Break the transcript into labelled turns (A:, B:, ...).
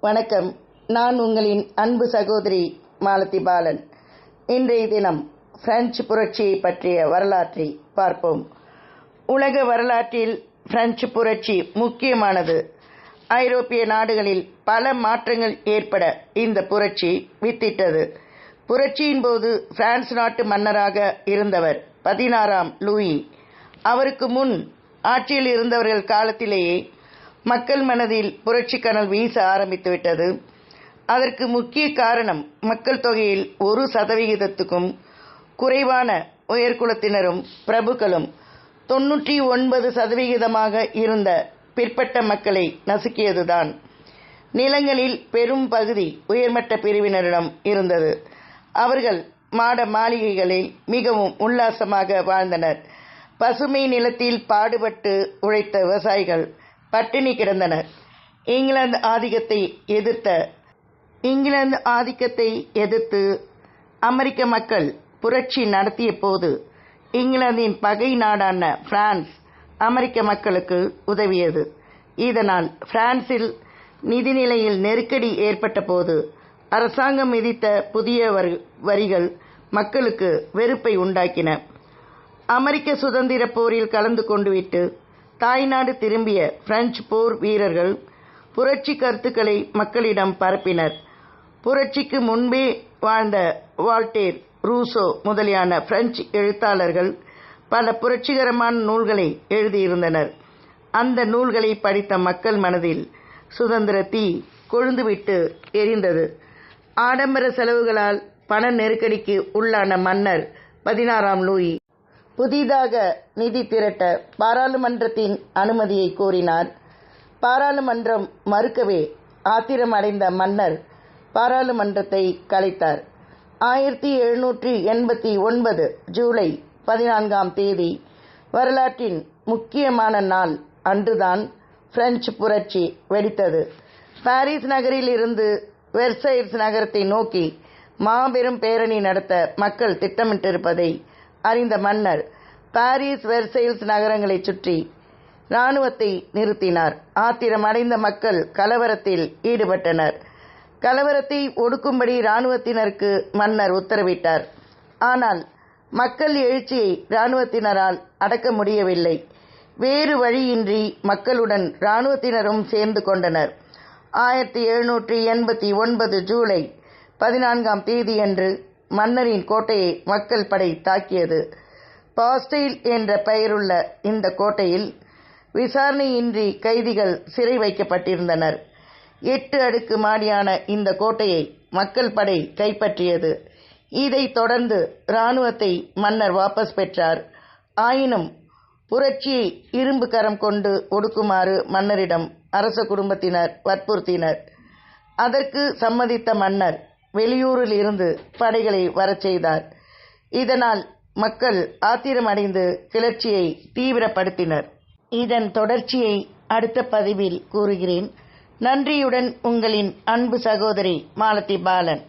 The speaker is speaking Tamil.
A: வணக்கம். நான் உங்களின் அன்பு சகோதரி மாலதி பாலன். இன்றைய தினம் பிரெஞ்சு புரட்சியை பற்றிய வரலாற்றை பார்ப்போம். உலக வரலாற்றில் பிரெஞ்சு புரட்சி முக்கியமானது. ஐரோப்பிய நாடுகளில் பல மாற்றங்கள் ஏற்பட இந்த புரட்சி வித்திட்டது. புரட்சியின் போது பிரான்ஸ் நாட்டு மன்னராக இருந்தவர் பதினாறாம் லூயி. அவருக்கு முன் ஆட்சியில் இருந்தவர்கள் காலத்திலேயே மக்கள் மனதில் புரட்சி கனல் வீச ஆரம்பித்துவிட்டது. அதற்கு முக்கிய காரணம் மக்கள் தொகையில் ஒரு சதவிகிதத்துக்கும் குறைவான உயர்குலத்தினரும் பிரபுக்களும் தொன்னூற்றி ஒன்பது சதவிகிதமாக இருந்த பிற்பட்ட மக்களை நசுக்கியதுதான். நிலங்களில் பெரும் பகுதி உயர்மட்ட பிரிவினரிடம் இருந்தது. அவர்கள் மாட மாளிகைகளில் மிகவும் உல்லாசமாக வாழ்ந்தனர். பசுமை நிலத்தில் பாடுபட்டு உழைத்த விவசாயிகள் பட்டினி கிடந்தனர். இங்கிலாந்து ஆதிக்கத்தை எதிர்த்த இங்கிலாந்து ஆதிக்கத்தை எதிர்த்து அமெரிக்க மக்கள் புரட்சி நடத்திய போது இங்கிலாந்தின் பகை நாடான பிரான்ஸ் அமெரிக்க மக்களுக்கு உதவியது. இதனால் பிரான்சில் நிதிநிலையில் நெருக்கடி ஏற்பட்ட போது அரசாங்கம் விதித்த புதிய வரிகள் மக்களுக்கு வெறுப்பை உண்டாக்கின. அமெரிக்க சுதந்திர போரில் கலந்து கொண்டுவிட்டு தாய்நாடு திரும்பிய பிரெஞ்சு போர் வீரர்கள் புரட்சி கருத்துக்களை மக்களிடம் பரப்பினர். புரட்சிக்கு முன்பே வாழ்ந்த வால்டேர் ரூசோ முதலியான பிரெஞ்சு எழுத்தாளர்கள் பல புரட்சிகரமான நூல்களை எழுதியிருந்தனர். அந்த நூல்களை படித்த மக்கள் மனதில் சுதந்திர தீ கொழுந்துவிட்டு எரிந்தது. ஆடம்பர செலவுகளால் பண நெருக்கடிக்கு உள்ளான மன்னர் பதினாறாம் லூயி புதிதாக நிதி திரட்ட பாராளுமன்றத்தின் அனுமதியை கோரினார். பாராளுமன்றம் மறுக்கவே ஆத்திரம் அடைந்த மன்னர் பாராளுமன்றத்தை கலைத்தார். ஆயிரத்தி எழுநூற்றி எண்பத்தி ஒன்பது ஜூலை பதினான்காம் தேதி வரலாற்றின் முக்கியமான நாள் அன்றுதான் பிரெஞ்சு புரட்சி வெடித்தது. பாரிஸ் நகரில் இருந்து வெர்சைர்ஸ் நகரத்தை நோக்கி மாபெரும் பேரணி நடத்த மக்கள் திட்டமிட்டிருப்பதை அறிந்த மன்னர் பாரிஸ் வெர்சைல்ஸ் நகரங்களைச் சுற்றி இராணுவத்தை நிறுத்தினார். ஆத்திரம் அடைந்த மக்கள் கலவரத்தில் ஈடுபட்டனர். கலவரத்தை ஒடுக்கும்படி இராணுவத்தினருக்கு மன்னர் உத்தரவிட்டார். ஆனால் மக்கள் எழுச்சியை இராணுவத்தினரால் அடக்க முடியவில்லை. வேறு வழியின்றி மக்களுடன் இராணுவத்தினரும் சேர்ந்து கொண்டனர். ஆயிரத்தி எழுநூற்றி எண்பத்தி ஒன்பது ஜூலை பதினான்காம் தேதியன்று மன்னரின் கோட்டையை மக்கள் படை தாக்கியது. பாஸ்டைல் என்ற பெயருள்ள இந்த கோட்டையில் விசாரணையின்றி கைதிகள் சிறை வைக்கப்பட்டிருந்தனர். எட்டு அடுக்கு மாடியான இந்த கோட்டையை மக்கள் படை கைப்பற்றியது. இதைத் தொடர்ந்து இராணுவத்தை மன்னர் வாபஸ் பெற்றார். ஆயினும் புரட்சியை இரும்பு கரம் கொண்டு ஒடுக்குமாறு மன்னரிடம் அரச குடும்பத்தினர் வற்புறுத்தினர். அதற்கு சம்மதித்த மன்னர் வெளியூரில் இருந்து படைகளை வரச் செய்தார். இதனால் மக்கள் ஆத்திரமடைந்து கிளர்ச்சியை தீவிரப்படுத்தினர். இதன் தொடர்ச்சியை அடுத்த பதிவில் கூறுகிறேன். நன்றியுடன் உங்களின் அன்பு சகோதரி மாலதி பாலன்.